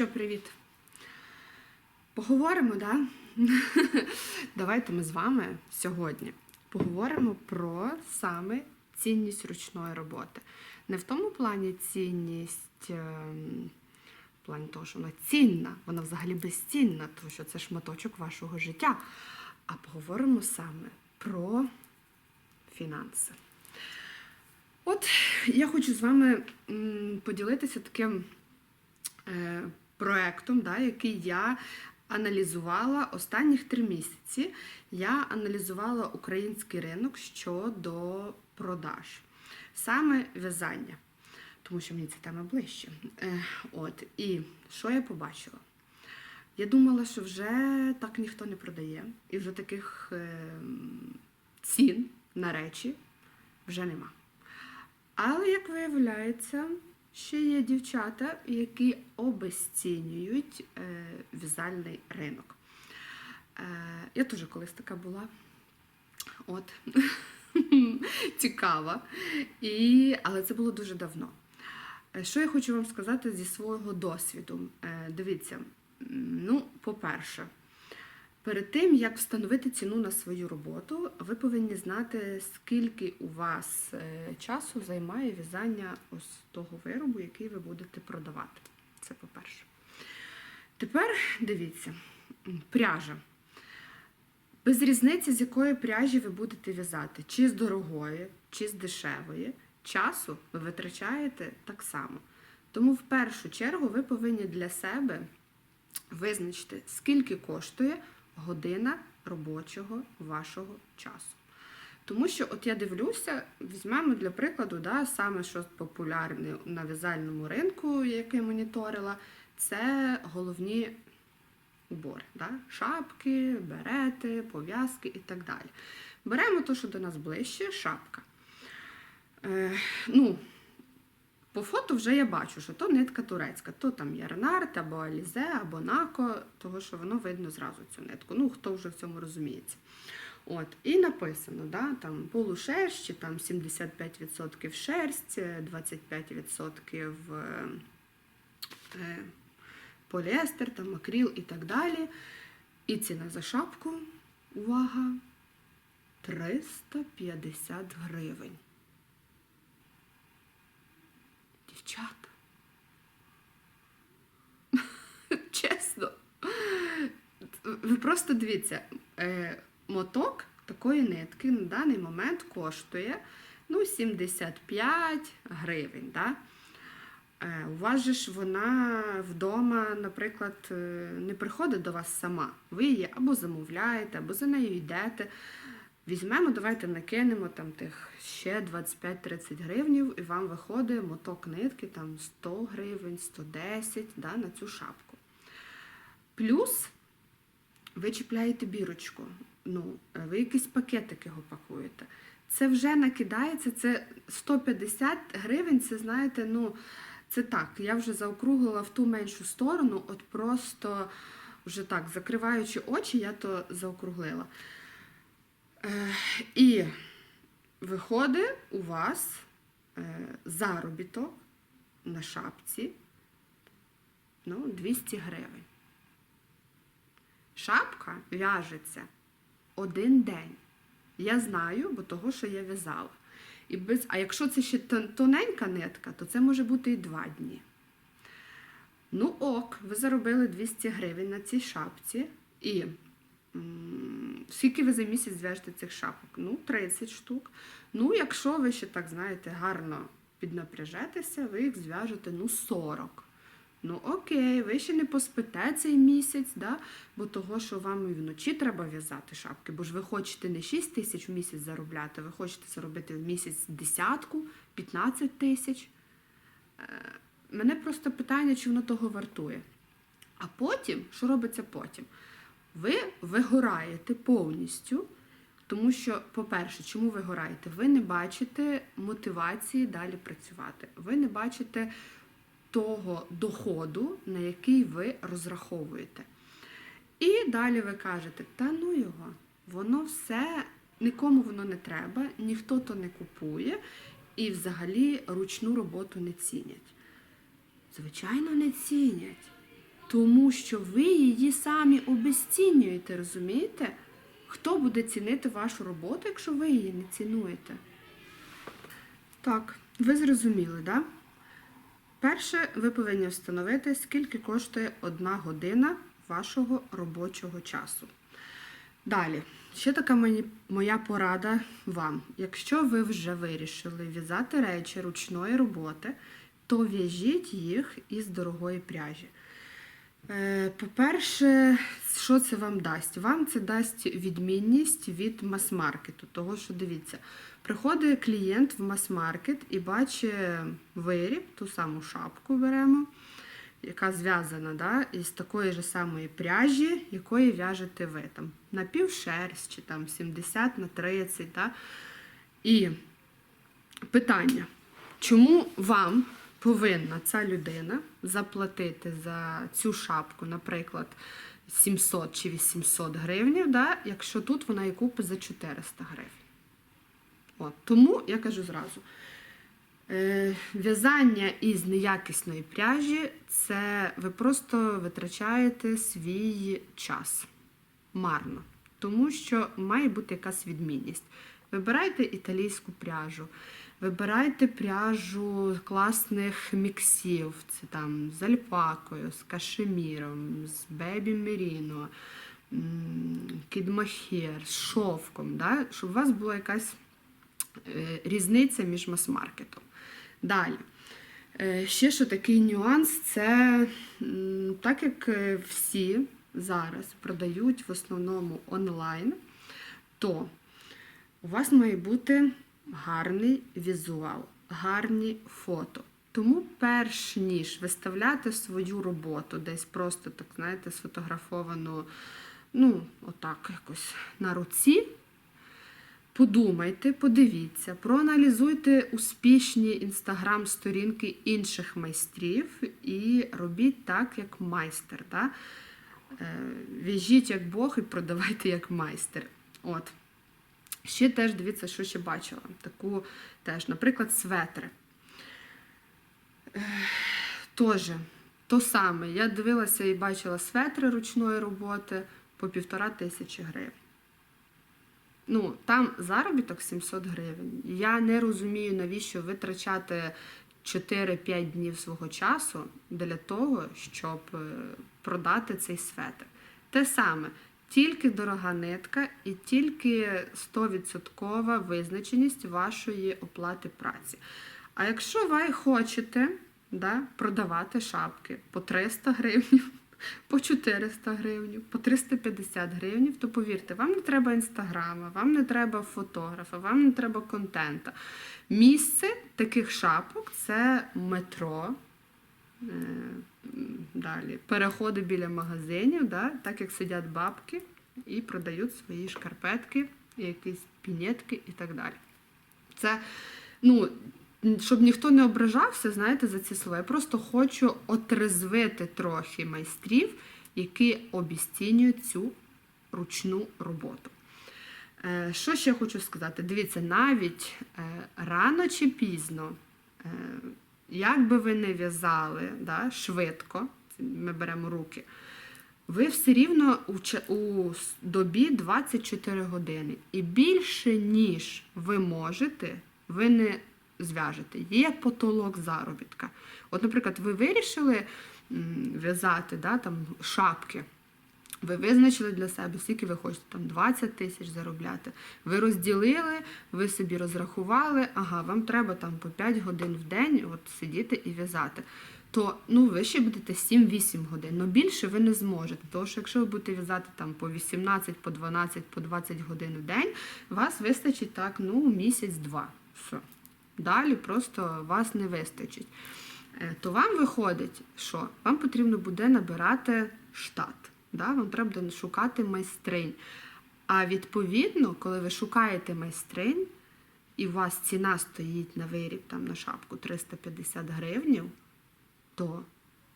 Що, привіт. Поговоримо, да? Давайте ми з вами сьогодні поговоримо про саме цінність ручної роботи. Не в тому плані цінність, ем, в плані того, що вона цінна, вона взагалі безцінна, тому що це шматочок вашого життя. А поговоримо саме про фінанси. От я хочу з вами поділитися таким е, проектом, да, який я аналізувала останніх три місяці. Я аналізувала український ринок щодо продаж, саме в'язання, тому що мені ця тема ближче. Е, от, і що я побачила? Я думала, що вже так ніхто не продає, і вже таких е, цін на речі вже нема. Але, як виявляється, ще є дівчата, які обесцінюють е, в'язальний ринок. Е, я теж колись така була. От. Цікава. І... Але це було дуже давно. Е, Що я хочу вам сказати зі свого досвіду? Дивіться, ну, по-перше, Перед тим, як встановити ціну на свою роботу, ви повинні знати, скільки у вас е, часу займає в'язання ось того виробу, який ви будете продавати. Це по-перше. Тепер дивіться, пряжа. Без різниці, з якої пряжі ви будете в'язати, чи з дорогої, чи з дешевої, часу ви витрачаєте так само. Тому в першу чергу ви повинні для себе визначити, скільки коштує година робочого вашого часу. Тому що, от я дивлюся, візьмемо для прикладу, да, саме що популярне на в'язальному ринку, яке моніторила, це головні убори. Да? Шапки, берети, пов'язки і так далі. Беремо те, що до нас ближче, шапка. Е, ну, по фото вже я бачу, що то нитка турецька, то там ярнарт, або алізе, або нако, того що воно видно зразу цю нитку. Ну, хто вже в цьому розуміється. От, І написано, да, там полушерсть, чи там 75% шерсть, 25% е, е, поліестер, там, акріл і так далі. І ціна за шапку, увага, 350 гривень. Дівчата. Чесно. Ви просто дивіться, е, моток такої нитки на даний момент коштує ну, 75 гривень. Да? Е, У вас же ж вона вдома, наприклад, е, не приходить до вас сама. Ви її або замовляєте, або за нею йдете. Візьмемо, давайте накинемо там тих ще 25-30 гривнів, і вам виходить моток нитки там 100 гривень, 110 да, на цю шапку. Плюс ви чіпляєте бірочку, ну, ви якісь пакетики його пакуєте. Це вже накидається, це 150 гривень, це знаєте, ну, це так, я вже заокруглила в ту меншу сторону, от просто вже так, закриваючи очі, я то заокруглила. Е, І виходить у вас е, заробіток на шапці ну, 200 гривень. Шапка в'яжеться один день. Я знаю, бо того, що я в'язала. І без... А якщо це ще тоненька нитка, то це може бути і два дні. Ну ок, ви заробили 200 гривень на цій шапці. І скільки ви за місяць зв'яжете цих шапок? Ну, 30 штук. Ну, якщо ви ще так, знаєте, гарно піднапряжетеся, ви їх зв'яжете ну, 40. Ну окей, ви ще не поспите цей місяць, да? бо того, що вам і вночі треба в'язати шапки, бо ж ви хочете не 6 тисяч в місяць заробляти, ви хочете заробити в місяць десятку, 15 тисяч. Е, Мене просто питання, чи воно того вартує. А потім, що робиться потім? Ви вигораєте повністю, тому що, по-перше, чому вигораєте? Ви не бачите мотивації далі працювати. Ви не бачите того доходу, на який ви розраховуєте. І далі ви кажете, та ну його, воно все, нікому воно не треба, ніхто то не купує, і взагалі ручну роботу не цінять. Звичайно, не цінять. Тому що ви її самі обесцінюєте, розумієте? Хто буде цінити вашу роботу, якщо ви її не цінуєте? Так, ви зрозуміли. Да? Перше, ви повинні встановити, скільки коштує одна година вашого робочого часу. Далі, ще така моя порада вам. Якщо ви вже вирішили в'язати речі ручної роботи, то в'яжіть їх із дорогої пряжі. Е, По-перше, що це вам дасть? Вам це дасть відмінність від мас-маркету. Того, що дивіться, приходить клієнт в мас-маркет і бачить виріб, ту саму шапку беремо, яка зв'язана да, із такої ж самої пряжі, якої в'яжете ви. Там, на півшерсть чи там 70 на 30. Да? І питання, чому вам повинна ця людина заплатити за цю шапку, наприклад, 700 чи 800 гривень, да, якщо тут вона її купить за 400 гривень. От. Тому я кажу зразу. Е, В'язання із неякісної пряжі це ви просто витрачаєте свій час марно, тому що має бути якась відмінність. Вибирайте італійську пряжу, вибирайте пряжу класних міксів, це там з альпакою, з кашеміром, з бебі меріно, кідмахер, з шовком, да? щоб у вас була якась е, різниця між мас-маркетом. Далі. Е, Ще що такий нюанс, це так як е, всі зараз продають в основному онлайн, то у вас має бути гарний візуал, гарні фото. Тому, перш ніж виставляти свою роботу, десь просто, так знаєте, сфотографовану, ну, отак якось на руці, Подумайте, подивіться, проаналізуйте успішні інстаграм-сторінки інших майстрів і робіть так, як майстер. Да? Е, В'яжіть як Бог і продавайте як майстер. От. Ще теж дивіться, що ще бачила. Таку теж, наприклад, светри. Тоже то саме. Я дивилася і бачила светри ручної роботи по півтора тисячі гривень. Ну, там заробіток 700 гривень. Я не розумію, навіщо витрачати 4-5 днів свого часу для того, щоб е, продати цей светр. Те саме, тільки дорога нитка і тільки 100% визначеність вашої оплати праці. А якщо ви хочете да, продавати шапки по 300 гривень, по 400 гривень, по 350 гривень, то повірте, вам не треба інстаграма, вам не треба фотографа, вам не треба контента. Місце таких шапок це метро. Далі переходи біля магазинів, да, так як сидять бабки і продають свої шкарпетки, якісь пінетки і так далі. Це, ну, щоб ніхто не ображався, знаєте, за ці слова. Я просто хочу отрезвити трохи майстрів, які обіцінюють цю ручну роботу. Е, Що ще хочу сказати? Дивіться, навіть е, рано чи пізно, е, як би ви не в'язали да, швидко, ми беремо руки, ви все рівно у, у добі 24 години. І більше, ніж ви можете, ви не зв'яжете. Є потолок заробітка. От, наприклад, ви вирішили в'язати да, там, шапки. Ви визначили для себе, скільки ви хочете, там 20 тисяч заробляти. Ви розділили, ви собі розрахували, ага, вам треба там по 5 годин в день от, сидіти і в'язати. То ну, ви ще будете 7-8 годин, але більше ви не зможете. Тому що якщо ви будете в'язати там по 18, по 12, по 20 годин в день, вас вистачить так ну, місяць-два. Все. Далі просто вас не вистачить. Е, То вам виходить, що вам потрібно буде набирати штат. Да? Вам треба буде шукати майстринь. А відповідно, коли ви шукаєте майстринь, і у вас ціна стоїть на виріб там, на шапку 350 гривнів, то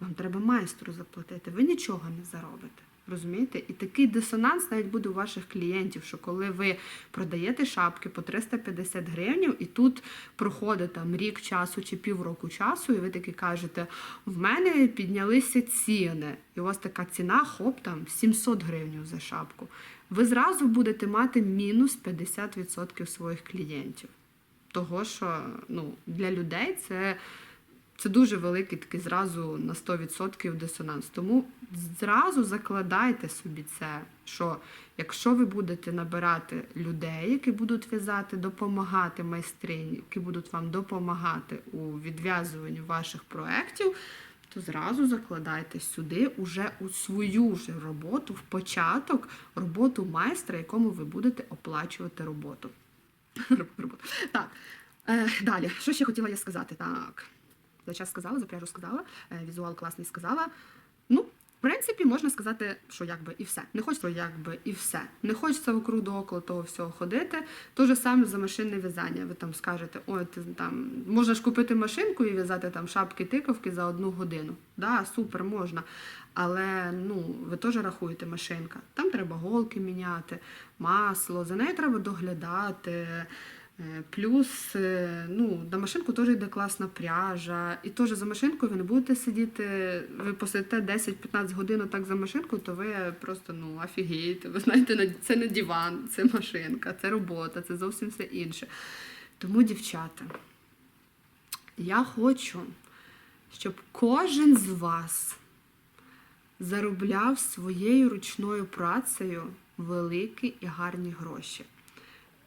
вам треба майстру заплатити. Ви нічого не заробите. Розумієте? І такий дисонанс навіть буде у ваших клієнтів, що коли ви продаєте шапки по 350 гривень, і тут проходить там рік часу чи півроку часу, і ви таки кажете, в мене піднялися ціни, і у вас така ціна, хоп, там 700 гривень за шапку. Ви зразу будете мати мінус 50% своїх клієнтів. Того, що ну, для людей це це дуже великий такий зразу на 100% дисонанс. Тому зразу закладайте собі це, що якщо ви будете набирати людей, які будуть в'язати, допомагати майстрині, які будуть вам допомагати у відв'язуванні ваших проєктів, то зразу закладайте сюди уже у свою ж роботу, в початок роботу майстра, якому ви будете оплачувати роботу. Так, е, далі, що ще хотіла я сказати? Так. За час сказала, за пряжу сказала, е, візуал класний сказала. Ну, в принципі, можна сказати, що якби і все. Не хочеться якби і все. Не хочеться вокруг до около того всього ходити. То же саме за машинне в'язання. Ви там скажете, ой, ти там можеш купити машинку і в'язати там шапки тиковки за одну годину. Да, супер, можна. Але ну, ви теж рахуєте машинка. Там треба голки міняти, масло, за нею треба доглядати. Е, Плюс е, ну, на машинку теж йде класна пряжа. І теж за машинкою ви не будете сидіти, ви посидите 10-15 годин так за машинкою, то ви просто ну, офігієте. Ви знаєте, це не диван, це машинка, це робота, це зовсім все інше. Тому, дівчата, я хочу, щоб кожен з вас заробляв своєю ручною працею великі і гарні гроші.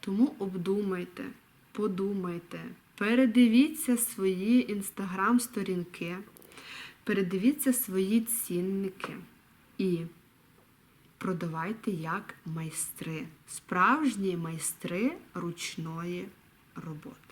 Тому обдумайте, подумайте, передивіться свої інстаграм-сторінки, передивіться свої цінники. І продавайте як майстри, справжні майстри ручної роботи.